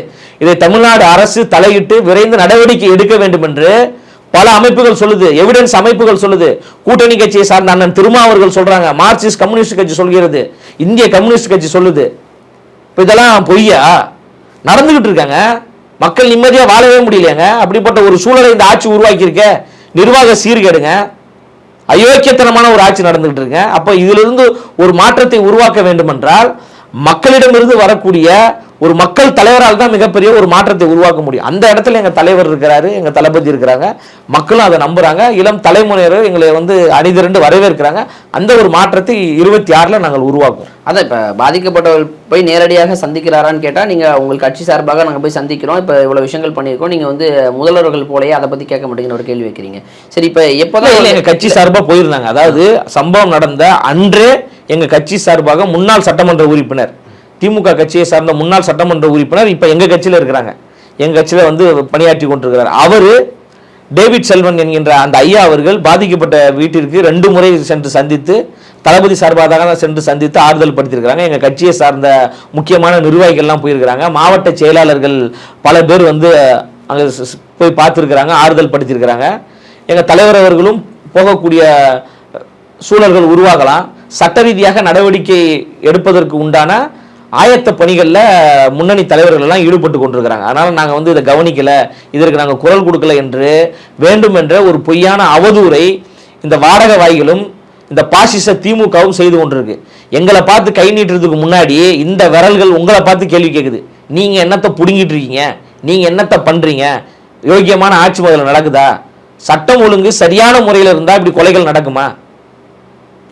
இதை தமிழ்நாடு அரசு தலையிட்டு விரைந்து நடவடிக்கை எடுக்க வேண்டும் என்று பல அமைப்புகள் சொல்லுது எவிடன்ஸ் அமைப்புகள் சொல்லுது. கூட்டணி கட்சியை சார்ந்த அண்ணன் திருமாவர்கள் சொல்றாங்க மார்க்சிஸ்ட் கம்யூனிஸ்ட் கட்சி சொல்கிறது இந்திய கம்யூனிஸ்ட் கட்சி சொல்லுது. இப்போ இதெல்லாம் பொய்யா? நடந்துகிட்டு இருக்காங்க. மக்கள் நிம்மதியாக வாழவே முடியலையாங்க? அப்படிப்பட்ட ஒரு சூழலை இந்த ஆட்சி உருவாக்கியிருக்க? நிர்வாக சீர்கேடுங்க. அயோக்கியத்தனமான ஒரு ஆட்சி நடந்துகிட்டு இருக்கு. அப்போ இதிலிருந்து ஒரு மாற்றத்தை உருவாக்க வேண்டுமென்றால் மக்களிடமிருந்து வரக்கூடிய ஒரு மக்கள் தலைவரால் தான் மிகப்பெரிய ஒரு மாற்றத்தை உருவாக்க முடியும். அந்த இடத்துல எங்க தலைவர் இருக்கிறாரு எங்க தளபதி இருக்கிறாங்க. மக்களும் அதை நம்புறாங்க. இளம் தலைமுறையினர் எங்களை வந்து அணிதிரண்டு வரவேற்கிறாங்க. அந்த ஒரு மாற்றத்தை இருபத்தி ஆறுல நாங்கள் உருவாக்குவோம். அதான் இப்போ பாதிக்கப்பட்டவர் போய் நேரடியாக சந்திக்கிறாரான்னு கேட்டால் நீங்கள் உங்கள் கட்சி சார்பாக நாங்கள் போய் சந்திக்கிறோம். இப்போ இவ்வளோ விஷயங்கள் பண்ணியிருக்கோம். நீங்கள் வந்து முதல்வர்கள் போலயே அதை பற்றி கேட்க மாட்டேங்கன்னு ஒரு கேள்வி வைக்கிறீங்க. சரி இப்போ எப்போதான் இல்ல, எங்க கட்சி சார்பா போயிருந்தாங்க. அதாவது சம்பவம் நடந்த அன்றே எங்க கட்சி சார்பாக முன்னாள் சட்டமன்ற உறுப்பினர் திமுக கட்சியை சார்ந்த முன்னாள் சட்டமன்ற உறுப்பினர் இப்போ எங்கள் கட்சியில இருக்கிறாங்க. எங்கள் கட்சியில் வந்து பணியாற்றி கொண்டிருக்கிறார். அவர் டேவிட் செல்வன் என்கின்ற அந்த ஐயா அவர்கள் பாதிக்கப்பட்ட வீட்டிற்கு ரெண்டு முறை சென்று சந்தித்து தளபதி சார்பாக சென்று சந்தித்து ஆறுதல் படுத்தியிருக்கிறாங்க. எங்கள் கட்சியை சார்ந்த முக்கியமான நிர்வாகிகள்லாம் போயிருக்கிறாங்க. மாவட்ட செயலாளர்கள் பல பேர் வந்து அங்கே போய் பார்த்துருக்குறாங்க ஆறுதல் படுத்தியிருக்கிறாங்க. எங்கள் தலைவர் அவர்களும் போகக்கூடிய சூழல்கள் உருவாகலாம். சட்ட ரீதியாக நடவடிக்கை எடுப்பதற்கு உண்டான ஆயத்த பணிகளில் முன்னணி தலைவர்கள் எல்லாம் ஈடுபட்டு கொண்டிருக்கிறாங்க. அதனால் நாங்கள் வந்து இதை கவனிக்கலை. இதற்கு நாங்கள் குரல் கொடுக்கல என்று வேண்டும் என்ற ஒரு பொய்யான அவதூறை இந்த வாடக வாய்களும் இந்த பாசிச திமுகவும் செய்து கொண்டிருக்கு. எங்களை பார்த்து கை நீட்டுறதுக்கு முன்னாடி இந்த விரல்கள் உங்களை பார்த்து கேள்வி கேட்குது நீங்கள் என்னத்தை பிடுங்கிட்டு இருக்கீங்க? நீங்கள் என்னத்தை பண்ணுறீங்க யோக்கியமான ஆட்சி முதல்ல நடக்குதா? சட்டம் ஒழுங்கு சரியான முறையில் இருந்தால் இப்படி கொலைகள் நடக்குமா?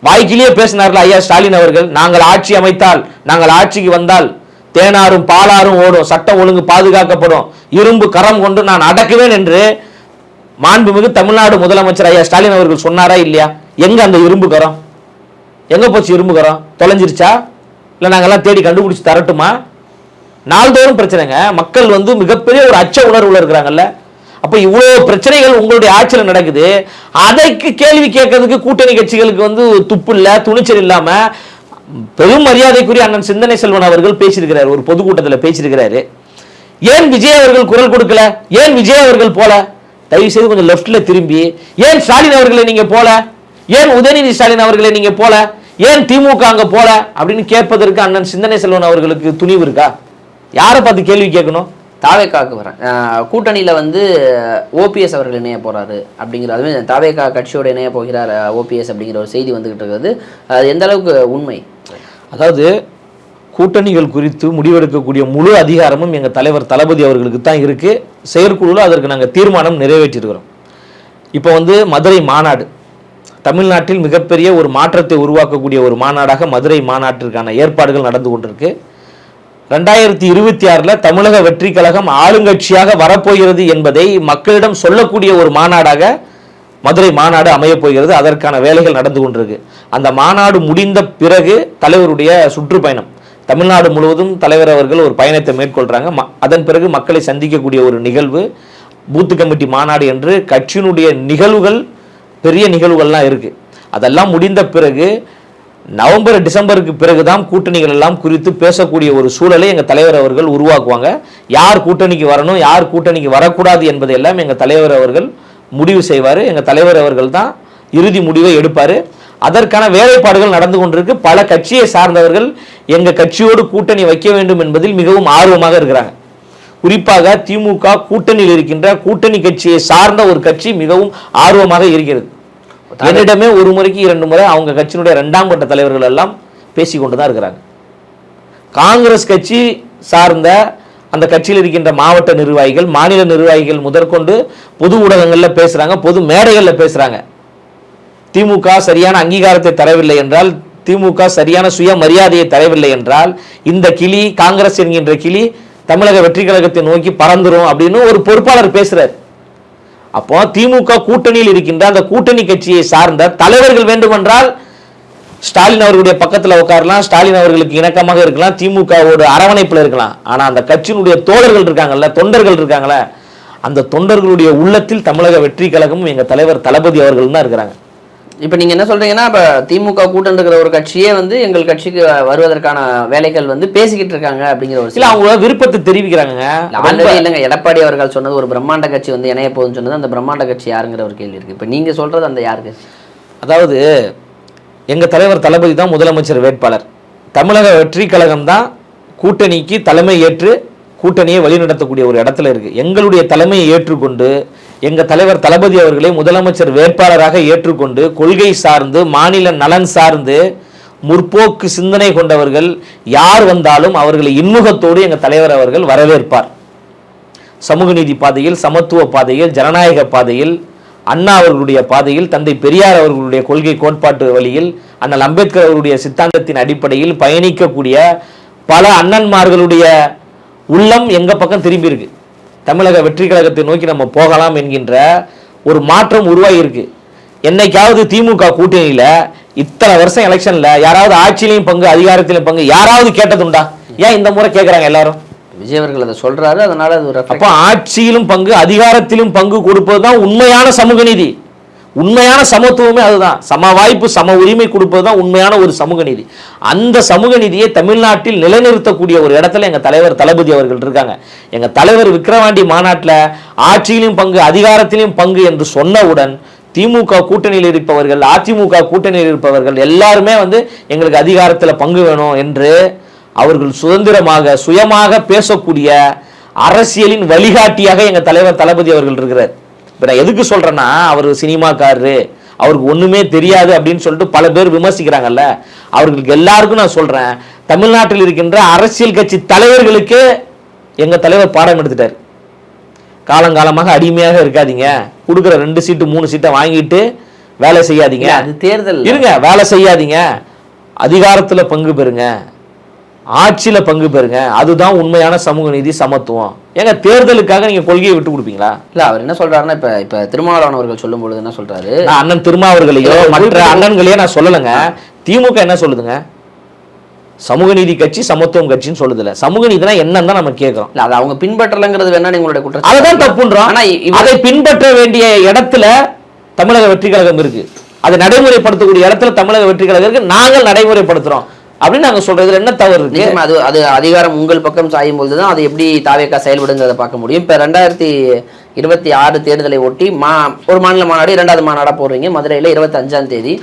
வாய்க்கிலேயே பேசினார்ல ஐயா ஸ்டாலின் அவர்கள் நாங்கள் ஆட்சி அமைத்தால் நாங்கள் ஆட்சிக்கு வந்தால் தேனாரும் பாலாரும் ஓடும் சட்டம் ஒழுங்கு பாதுகாக்கப்படும் இரும்பு கரம் கொண்டு நான் அடக்குவேன் என்று மாண்புமிகு தமிழ்நாடு முதலமைச்சர் ஐயா ஸ்டாலின் அவர்கள் சொன்னாரா இல்லையா? எங்க அந்த இரும்பு கரம்? எங்க போச்சு இரும்பு கரம்? தொலைஞ்சிருச்சா? இல்ல நாங்கெல்லாம் தேடி கண்டுபிடிச்சு தரட்டுமா? நாள்தோறும் பிரச்சனைங்க. மக்கள் வந்து மிகப்பெரிய ஒரு அச்ச உணர்வுல இருக்கிறாங்கல்ல. அப்ப இவ்வளவு பிரச்சனைகள் உங்களுடைய ஆட்சியில் நடக்குது. அதைக்கு கேள்வி கேட்கறதுக்கு கூட்டணி கட்சிகளுக்கு வந்து துப்பு இல்ல துணிச்சல் இல்லாம பெரும் மரியாதைக்குரிய அண்ணன் சிந்தனை செல்வன் அவர்கள் பேசியிருக்கிறார் ஒரு பொதுக்கூட்டத்தில் பேசியிருக்கிறாரு. ஏன் விஜய் அவர்கள் குரல் கொடுக்கல? ஏன் விஜய் அவர்கள் போல? தயவு செய்து கொஞ்சம் லெஃப்ட்ல திரும்பி. ஏன் ஸ்டாலின் அவர்களை நீங்க போல? ஏன் உதயநிதி ஸ்டாலின் அவர்களை நீங்க போல? ஏன் திமுக அங்க போல? அப்படின்னு கேட்பதற்கு அண்ணன் சிந்தனை செல்வன் அவர்களுக்கு துணிவு இருக்கா? யாரை பார்த்து கேள்வி கேட்கணும்? தாவேக்காவுக்கு வரேன். கூட்டணியில் வந்து ஓபிஎஸ் அவர்கள் இணைய போகிறாரு அப்படிங்கிற அதுவே தாவேக்கா கட்சியோட இணைய போகிறார் ஓபிஎஸ் அப்படிங்கிற ஒரு செய்தி வந்துக்கிட்டு இருக்கிறது அது எந்த அளவுக்கு உண்மை? அதாவது கூட்டணிகள் குறித்து முடிவெடுக்கக்கூடிய முழு அதிகாரமும் எங்கள் தலைவர் தளபதி அவர்களுக்கு தான் இருக்குது செயற்குழுவில் அதற்கு நாங்கள் தீர்மானம் நிறைவேற்றியிருக்கிறோம் இப்போ வந்து மதுரை மாநாடு. தமிழ்நாட்டில் மிகப்பெரிய ஒரு மாற்றத்தை உருவாக்கக்கூடிய ஒரு மாநாடாக மதுரை மாநாட்டிற்கான ஏற்பாடுகள் நடந்து கொண்டிருக்கு. ரெண்டாயிரத்தி இருபத்தி ஆறில் தமிழக வெற்றி கழகம் ஆளுங்கட்சியாக வரப்போகிறது என்பதை மக்களிடம் சொல்லக்கூடிய ஒரு மாநாடாக மதுரை மாநாடு அமையப் போகிறது. அதற்கான வேலைகள் நடந்து கொண்டிருக்கு. அந்த மாநாடு முடிந்த பிறகு தலைவருடைய சுற்றுப்பயணம். தமிழ்நாடு முழுவதும் தலைவர் அவர்கள் ஒரு பயணத்தை மேற்கொள்கிறாங்க ம- அதன் பிறகு மக்களை சந்திக்கக்கூடிய ஒரு நிகழ்வு பூத்து கமிட்டி மாநாடு என்று கட்சியினுடைய நிகழ்வுகள் பெரிய நிகழ்வுகள்லாம் இருக்குது அதெல்லாம் முடிந்த பிறகு நவம்பர் டிசம்பருக்கு பிறகுதான் கூட்டணிகள் எல்லாம் குறித்து பேசக்கூடிய ஒரு சூழலை எங்கள் தலைவர் அவர்கள் உருவாக்குவாங்க. யார் கூட்டணிக்கு வரணும் யார் கூட்டணிக்கு வரக்கூடாது என்பதை எல்லாம் எங்கள் தலைவர் அவர்கள் முடிவு செய்வார். எங்கள் தலைவர் அவர்கள் தான் இறுதி முடிவை எடுப்பார். அதற்கான வேலைப்பாடுகள் நடந்து கொண்டிருக்கு. பல கட்சியை சார்ந்தவர்கள் எங்கள் கட்சியோடு கூட்டணி வைக்க வேண்டும் என்பதில் மிகவும் ஆர்வமாக இருக்கிறாங்க. குறிப்பாக திமுக கூட்டணியில் இருக்கின்ற கூட்டணி கட்சியை சார்ந்த ஒரு கட்சி மிகவும் ஆர்வமாக இருக்கிறது. என்னிடமே ஒரு முறைக்கு இரண்டு முறை அவங்க கட்சியினுடைய இரண்டாம் கட்ட தலைவர்கள் எல்லாம் பேசி கொண்டு தான் இருக்கிறாங்க. காங்கிரஸ் கட்சி சார்ந்த அந்த கட்சியில் இருக்கின்ற மாவட்ட நிர்வாகிகள் மாநில நிர்வாகிகள் முதற்கொண்டு பொது ஊடகங்களில் பேசுகிறாங்க பொது மேடைகளில் பேசுகிறாங்க திமுக சரியான அங்கீகாரத்தை தரவில்லை என்றால் திமுக சரியான சுயமரியாதையை தரவில்லை என்றால் இந்த கிளி காங்கிரஸ் என்கின்ற கிளி தமிழக வெற்றி கழகத்தை நோக்கி பறந்துரும் அப்படின்னு ஒரு பொறுப்பாளர் பேசுகிறார் அப்போ திமுக கூட்டணியில் இருக்கின்ற அந்த கூட்டணி கட்சியை சார்ந்த தலைவர்கள் வேண்டுமென்றால் ஸ்டாலின் அவர்களுடைய பக்கத்தில் உட்காரலாம் ஸ்டாலின் அவர்களுக்கு இணக்கமாக இருக்கலாம் திமுகவோட அரவணைப்பில் இருக்கலாம். ஆனா அந்த கட்சியினுடைய தோழர்கள் இருக்காங்கல்ல தொண்டர்கள் இருக்காங்கல்ல அந்த தொண்டர்களுடைய உள்ளத்தில் தமிழக வெற்றி கழகமும் எங்க தலைவர் தளபதி அவர்கள் தான் இருக்கிறாங்க. இப்போ நீங்க என்ன சொல்றீங்கன்னா இப்போ திமுக கூட்டம் இருக்கிற ஒரு கட்சியே வந்து எங்கள் கட்சிக்கு வருவதற்கான வேலைகள் வந்து பேசிக்கிட்டு இருக்காங்க அப்படிங்கிற ஒரு இல்ல அவங்க விருப்பத்தை தெரிவிக்கிறாங்க ஆல்ரெடி இல்லைங்க. எடப்பாடி அவர்கள் சொன்னது ஒரு பிரம்மாண்ட கட்சி வந்து இணைய போகுதுன்னு சொன்னது அந்த பிரம்மாண்ட கட்சி யாருங்கிற ஒரு கேள்வி இருக்கு. இப்போ நீங்க சொல்றது அந்த யாருக்கு? அதாவது எங்க தலைவர் தளபதி தான் முதலமைச்சர் வேட்பாளர். தமிழக வெற்றி கழகம் தான் கூட்டணிக்கு தலைமை ஏற்று கூட்டணியை வழிநடத்தக்கூடிய ஒரு இடத்துல இருக்கு. எங்களுடைய தலைமையை ஏற்றுக்கொண்டு எங்கள் தலைவர் தளபதி அவர்களை முதலமைச்சர் வேட்பாளராக ஏற்றுக்கொண்டு கொள்கை சார்ந்து மாநில நலன் சார்ந்து முற்போக்கு சிந்தனை கொண்டவர்கள் யார் வந்தாலும் அவர்களை இன்முகத்தோடு எங்கள் தலைவர் அவர்கள் வரவேற்பார். சமூக நீதி பாதையில் சமத்துவ பாதையில் ஜனநாயக பாதையில் அண்ணா அவர்களுடைய பாதையில் தந்தை பெரியார் அவர்களுடைய கொள்கை கோட்பாட்டு வழியில் அண்ணல் அம்பேத்கர் அவருடைய சித்தாந்தத்தின் அடிப்படையில் பயணிக்கக்கூடிய பல அண்ணன்மார்களுடைய உள்ளம் எங்கள் பக்கம் திரும்பியிருக்கு தமிழக வெற்றி கழகத்தை நோக்கி நம்ம போகலாம் என்கின்ற ஒரு மாற்றம் உருவாகி என்னைக்காவது திமுக கூட்டணியில இத்தனை வருஷம் எலெக்ஷன்ல யாராவது ஆட்சியிலையும் பங்கு அதிகாரத்திலையும் பங்கு யாராவது கேட்டதுண்டா? ஏன் இந்த முறை கேட்குறாங்க எல்லாரும்? விஜய் அவர்கள் அதை சொல்றாரு அதனால அது ஒரு. அப்போ ஆட்சியிலும் பங்கு அதிகாரத்திலும் பங்கு கொடுப்பது தான் உண்மையான சமூக நீதி. உண்மையான சமத்துவமே அதுதான். சம வாய்ப்பு சம உரிமை கொடுப்பது தான் உண்மையான ஒரு சமூக நீதி. அந்த சமூக நீதியை தமிழ்நாட்டில் நிலைநிறுத்தக்கூடிய ஒரு இடத்துல எங்கள் தலைவர் தளபதி அவர்கள் இருக்காங்க. எங்கள் தலைவர் விக்கிரவாண்டி மாநாட்டில் ஆட்சியிலும் பங்கு அதிகாரத்திலும் பங்கு என்று சொன்னவுடன் திமுக கூட்டணியில் இருப்பவர்கள் அதிமுக கூட்டணியில் இருப்பவர்கள் எல்லாருமே வந்து எங்களுக்கு அதிகாரத்தில் பங்கு வேணும் என்று அவர்கள் சுதந்திரமாக சுயமாக பேசக்கூடிய அரசியலின் வழிகாட்டியாக எங்கள் தலைவர் தளபதி அவர்கள் இருக்கிறார். இப்போ நான் எதுக்கு சொல்றேன்னா அவர் சினிமாக்காரரு அவருக்கு ஒண்ணுமே தெரியாது அப்படின்னு சொல்லிட்டு பல பேர் விமர்சிக்கிறாங்கல்ல. அவர்களுக்கு எல்லாருக்கும் நான் சொல்றேன் தமிழ்நாட்டில் இருக்கின்ற அரசியல் கட்சி தலைவர்களுக்கு எங்க தலைவர் பாடம் எடுத்துட்டார். காலங்காலமாக அடிமையாக இருக்காதீங்க. கொடுக்குற ரெண்டு சீட்டு மூணு சீட்டை வாங்கிட்டு வேலை செய்யாதீங்க. அது தேர்தல். இருங்க வேலை செய்யாதீங்க. அதிகாரத்துல பங்கு பெறுங்க. ஆட்சியில பங்கு பெறுங்க. அதுதான் உண்மையான சமூக நீதி சமத்துவம். ஏங்க தேர்தலுக்காக நீங்க கொள்கையை விட்டு கொடுப்பீங்களா? இல்ல அவர் என்ன சொல்றாருன்னா இப்ப இப்ப திருமாவளவன் அவர்கள் சொல்லும் பொழுது என்ன சொல்றாரு? நான் அண்ணன் திருமாவர்களையோ மற்ற அண்ணன்களையோ நான் சொல்லலைங்க. திமுக என்ன சொல்லுதுங்க? சமூக நீதி கட்சி சமத்துவம் கட்சின்னு சொல்லுதுல. சமூக நீதினா என்னன்னு நம்ம கேட்கிறோம். இல்ல அது அவங்க பின்பற்றலங்கிறது வேணா உங்களுடைய குற்றச்சாட்டு. அதுதான் தப்புன்றோம். ஆனா அதை பின்பற்ற வேண்டிய இடத்துல தமிழக வெற்றி கழகம் இருக்கு. அதை நடைமுறைப்படுத்தக்கூடிய இடத்துல தமிழக வெற்றி கழகம் இருக்கு. நாங்கள் நடைமுறைப்படுத்துறோம். அப்படின்னு நாங்கள் சொல்றதுல என்ன தவறு இருக்கு? அது அது அதிகாரம் உங்கள் பக்கம் சாயும் பொழுது தான் அது எப்படி தாவேக்கா செயல்படுங்கிறத பார்க்க முடியும். இப்போ ரெண்டாயிரத்தி இருபத்தி ஆறு தேர்தலை ஒட்டி மா ஒரு மாநில மாநாடு இரண்டாவது மாநாடா போடுறீங்க. மதுரையில் இருபத்தி அஞ்சாம் தேதி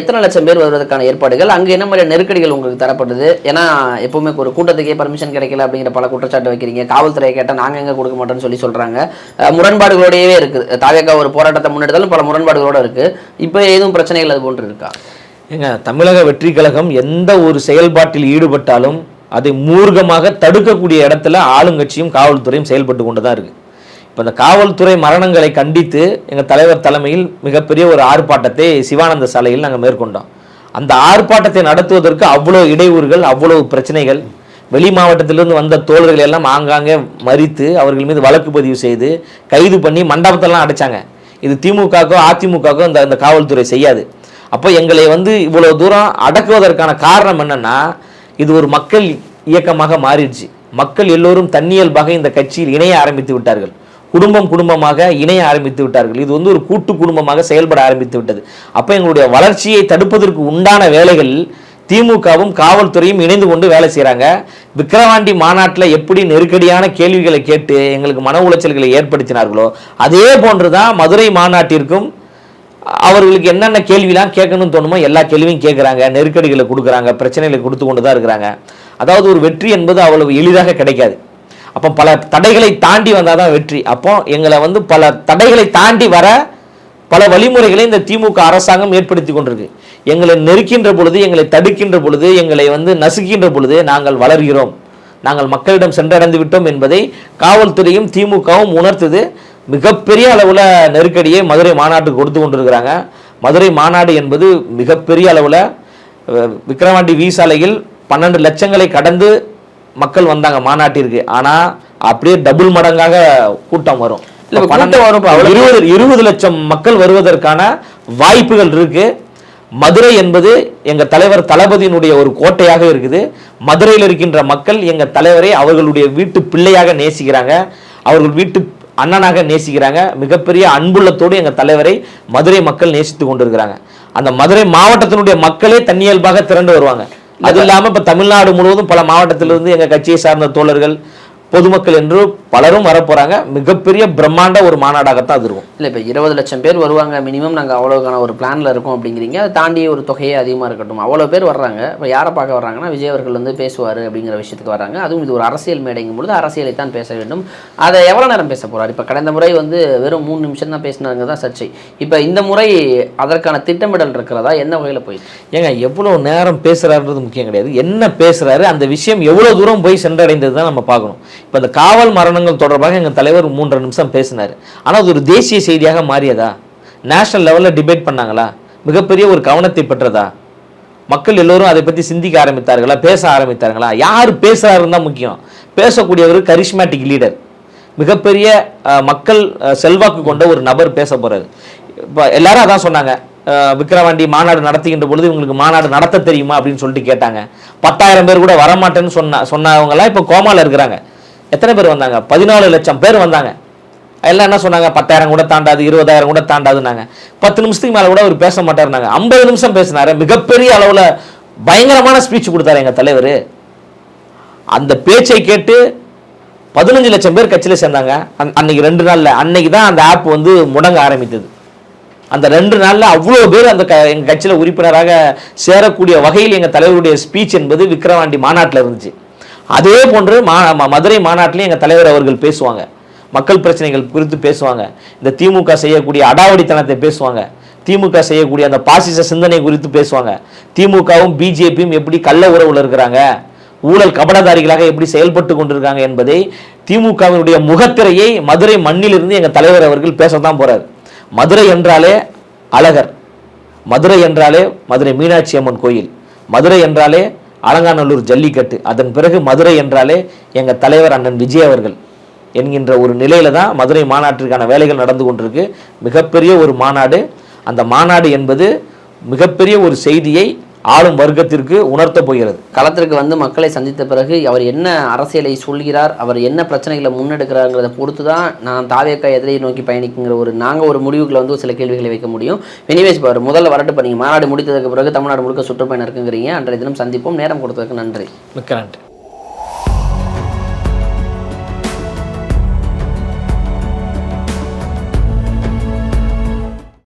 எத்தனை லட்சம் பேர் வருவதற்கான ஏற்பாடுகள்? அங்கே என்ன மாதிரி நெருக்கடிகள் உங்களுக்கு தரப்படுது? ஏன்னா எப்பவுமே ஒரு கூட்டத்துக்கே பர்மிஷன் கிடைக்கல அப்படிங்கிற பல குற்றச்சாட்டு வைக்கிறீங்க. காவல்துறையை கேட்டால் நாங்கள் எங்கே கொடுக்க மாட்டோம்னு சொல்லி சொல்கிறாங்க முரண்பாடுகளோடையவே இருக்குது தாவேக்கா ஒரு போராட்டத்தை முன்னெடுத்தாலும் பல முரண்பாடுகளோட இருக்குது இப்போ எதுவும் பிரச்சனைகள் அது போன்று இருக்கா? ஏங்க தமிழக வெற்றி கழகம் எந்த ஒரு செயல்பாட்டில் ஈடுபட்டாலும் அதை மூர்க்கமாக தடுக்கக்கூடிய இடத்துல ஆளுங்கட்சியும் காவல்துறையும் செயல்பட்டு கொண்டு தான் இருக்குது இப்போ இந்த காவல்துறை மரணங்களை கண்டித்து எங்கள் தலைவர் தலைமையில் மிகப்பெரிய ஒரு ஆர்ப்பாட்டத்தை சிவானந்த சாலையில் நாங்கள் மேற்கொண்டோம். அந்த ஆர்ப்பாட்டத்தை நடத்துவதற்கு அவ்வளோ இடையூறுகள் அவ்வளோ பிரச்சனைகள் வெளி மாவட்டத்திலிருந்து வந்த தோழர்கள் எல்லாம் ஆங்காங்கே மறித்து அவர்கள் மீது வழக்கு பதிவு செய்து கைது பண்ணி மண்டபத்தெல்லாம் அடைச்சாங்க. இது திமுகக்கோ அதிமுகக்கோ இந்த இந்த காவல்துறை செய்யாது. அப்போ எங்களை வந்து இவ்வளோ தூரம் அடக்குவதற்கான காரணம் என்னன்னா இது ஒரு மக்கள் இயக்கமாக மாறிடுச்சு. மக்கள் எல்லோரும் தன்னியல்பாக இந்த கட்சியில் இணைய ஆரம்பித்து விட்டார்கள். குடும்பம் குடும்பமாக இணைய ஆரம்பித்து விட்டார்கள். இது வந்து ஒரு கூட்டு குடும்பமாக செயல்பட ஆரம்பித்து விட்டது. அப்போ எங்களுடைய வளர்ச்சியை தடுப்பதற்கு உண்டான வேலைகள் திமுகவும் காவல்துறையும் இணைந்து கொண்டு வேலை செய்கிறாங்க விக்கிரவாண்டி மாநாட்டில் எப்படி நெருக்கடியான கேள்விகளை கேட்டு எங்களுக்கு மன உளைச்சல்களை ஏற்படுத்தினார்களோ அதே போன்று தான் மதுரை மாநாட்டிற்கும் அவர்களுக்கு என்னென்ன கேள்விலாம் கேட்கணும்னு தோணுமோ எல்லா கேள்வியும் கேட்குறாங்க நெருக்கடிகளை கொடுக்குறாங்க பிரச்சனைகளை கொடுத்து கொண்டு தான் இருக்கிறாங்க. அதாவது ஒரு வெற்றி என்பது அவ்வளவு எளிதாக கிடைக்காது. அப்போ பல தடைகளை தாண்டி வந்தால் தான் வெற்றி. அப்போ எங்களை வந்து பல தடைகளை தாண்டி வர பல வழிமுறைகளை இந்த திமுக அரசாங்கம் ஏற்படுத்தி கொண்டிருக்கு. எங்களை நெருக்கின்ற பொழுது எங்களை தடுக்கின்ற பொழுது எங்களை வந்து நசுக்கின்ற பொழுது நாங்கள் வளர்கிறோம். நாங்கள் மக்களிடம் சென்றடைந்து விட்டோம் என்பதை காவல்துறையும் திமுகவும் உணர்த்துது. மிகப்பெரிய அளவில் நெருக்கடியை மதுரை மாநாட்டுக்கு கொடுத்து கொண்டிருக்கிறாங்க. மதுரை மாநாடு என்பது மிகப்பெரிய அளவில் விக்கிரவாண்டி வி சாலையில் பன்னெண்டு லட்சங்களை கடந்து மக்கள் வந்தாங்க மாநாட்டிற்கு. ஆனால் அப்படியே டபுள் மடங்காக கூட்டம் வரும். இல்ல, இருபது இருபது லட்சம் மக்கள் வருவதற்கான வாய்ப்புகள் இருக்கு. மதுரை என்பது எங்க தலைவர் தளபதியினுடைய ஒரு கோட்டையாக இருக்குது. மதுரையில் இருக்கின்ற மக்கள் எங்க தலைவரை அவர்களுடைய வீட்டு பிள்ளையாக நேசிக்கிறாங்க. அவர்கள் வீட்டு அண்ணனாக நேசிக்கிறாங்க. மிகப்பெரிய அன்புள்ளத்தோடு எங்க தலைவரை மதுரை மக்கள் நேசித்து கொண்டிருக்கிறாங்க. அந்த மதுரை மாவட்டத்தினுடைய மக்களே தன்னியல்பாக திரண்டு வருவாங்க. அது இல்லாம இப்ப தமிழ்நாடு முழுவதும் பல மாவட்டத்திலிருந்து எங்க கட்சியை சார்ந்த தோழர்கள் பொதுமக்கள் என்று பலரும் வரப்போறாங்க. மிகப்பெரிய பிரம்மாண்ட ஒரு மாநாடாகத்தான் அது இருக்கும். இல்லை இப்போ இருபது லட்சம் பேர் வருவாங்க. மினிமம் நாங்கள் அவ்வளோக்கான ஒரு பிளானில் இருக்கோம் அப்படிங்கிறீங்க. அதை தாண்டி ஒரு தொகையே அதிகமாக இருக்கட்டும். அவ்வளோ பேர் வர்றாங்க. இப்போ யாரை பார்க்க வர்றாங்கன்னா விஜய் அவர்கள் வந்து பேசுவார் அப்படிங்கிற விஷயத்துக்கு வர்றாங்க. அதுவும் இது ஒரு அரசியல் மேடைங்கும் பொழுது அரசியலை தான் பேச வேண்டும். அதை எவ்வளோ நேரம் பேச போகிறார் இப்போ கடந்த முறை வந்து வெறும் மூணு நிமிஷம் தான் பேசினாங்க தான் சர்ச்சை. இப்போ இந்த முறை அதற்கான திட்டமிடல் இருக்கிறதா? என்ன வகையில் போயிட்டு ஏங்க எவ்வளோ நேரம் பேசுறாருன்றது முக்கியம் கிடையாது. என்ன பேசுறாரு? அந்த விஷயம் எவ்வளோ தூரம் போய் சென்றடைந்தது தான் நம்ம பார்க்கணும். இப்போ இந்த காவல் மரணங்கள் தொடர்பாக எங்கள் தலைவர் மூன்றரை நிமிஷம் பேசினார். ஆனால் அது ஒரு தேசிய செய்தியாக மாறியதா? நேஷனல் லெவலில் டிபேட் பண்ணாங்களா? மிகப்பெரிய ஒரு கவனத்தை பெற்றதா? மக்கள் எல்லோரும் அதை பற்றி சிந்திக்க ஆரம்பித்தார்களா? பேச ஆரம்பித்தார்களா? யார் பேசுறாருன்னு தான் முக்கியம். பேசக்கூடியவர் கரிஷ்மேட்டிக் லீடர் மிகப்பெரிய மக்கள் செல்வாக்கு கொண்ட ஒரு நபர் பேச போகிறாரு இப்போ எல்லாரும் அதான் சொன்னாங்க. விக்ரவாண்டி விக்கிரவாண்டி மாநாடு நடத்துகின்ற பொழுது இவங்களுக்கு மாநாடு நடத்த தெரியுமா அப்படின்னு சொல்லிட்டு கேட்டாங்க. பத்தாயிரம் பேர் கூட வரமாட்டேன்னு சொன்ன சொன்னவங்கலாம் இப்போ கோமாவில் இருக்கிறாங்க. எத்தனை பேர் வந்தாங்க? பதினாலு லட்சம் பேர் வந்தாங்க. எல்லாம் என்ன சொன்னாங்க? பத்தாயிரம் கூட தாண்டாது இருபதாயிரம் கூட தாண்டாதுன்னாங்க. பத்து நிமிஷத்துக்கு மேலே கூட அவர் பேச மாட்டாருனாங்க ஐம்பது நிமிஷம் பேசினாரு. மிகப்பெரிய அளவில் பயங்கரமான ஸ்பீச் கொடுத்தாரு எங்கள் தலைவர். அந்த பேச்சை கேட்டு பதினஞ்சு லட்சம் பேர் கட்சியில் சேர்ந்தாங்க. அன்- அன்னைக்கு ரெண்டு நாளில். அன்னைக்கு தான் அந்த ஆப் வந்து முடங்க ஆரம்பித்தது. அந்த ரெண்டு நாளில் அவ்வளோ பேர் அந்த க எங்கள் கட்சியில் உறுப்பினராக சேரக்கூடிய வகையில் எங்கள் தலைவருடைய ஸ்பீச் என்பது விக்கிரவாண்டி மாநாட்டில் இருந்துச்சு. அதே போன்று மா மதுரை மாநாட்டிலையும் எங்கள் தலைவர் அவர்கள் பேசுவாங்க. மக்கள் பிரச்சனைகள் குறித்து பேசுவாங்க. இந்த திமுக செய்யக்கூடிய அடாவடித்தனத்தை பேசுவாங்க. திமுக செய்யக்கூடிய அந்த பாசிச சிந்தனை குறித்து பேசுவாங்க. திமுகவும் பிஜேபியும் எப்படி கள்ள உறவுல இருக்கிறாங்க? ஊழல் கபடதாரிகளாக எப்படி செயல்பட்டு கொண்டிருக்காங்க என்பதை திமுகவினுடைய முகத்திரையை மதுரை மண்ணிலிருந்து எங்கள் தலைவர் அவர்கள் பேசத்தான் போறார். மதுரை என்றாலே அழகர். மதுரை என்றாலே மதுரை மீனாட்சி அம்மன் கோயில். மதுரை என்றாலே அலங்காநல்லூர் ஜல்லிக்கட்டு. அதன் பிறகு மதுரை என்றாலே எங்கள் தலைவர் அண்ணன் விஜய் அவர்கள் என்கின்ற ஒரு நிலையில தான் மதுரை மாநாட்டிற்கான வேலைகள் நடந்து கொண்டிருக்கு. மிகப்பெரிய ஒரு மாநாடு. அந்த மாநாடு என்பது மிகப்பெரிய ஒரு செய்தியை ஆளும் வர்க்கத்திற்கு உணர்த்தப் போகிறது. களத்திற்கு வந்து மக்களை சந்தித்த பிறகு அவர் என்ன அரசியலை சொல்கிறார் அவர் என்ன பிரச்சனைகளை முன்னெடுக்கிறாருங்கிறத பொறுத்து தான் நான் தாவேக்கா எதிரை நோக்கி பயணிக்குங்கிற ஒரு நாங்கள் ஒரு முடிவுகளை வந்து சில கேள்விகளை வைக்க முடியும். இப்போ அவர் முதல்ல வரட்டு பண்ணீங்க. மாநாடு முடித்ததுக்கு பிறகு தமிழ்நாடு முழுக்க சுற்றுப்பயணம் இருக்குங்கிறீங்க. அன்றைய தினம் சந்திப்போம். நேரம் கொடுத்ததுக்கு நன்றி. மிக்க நன்றி.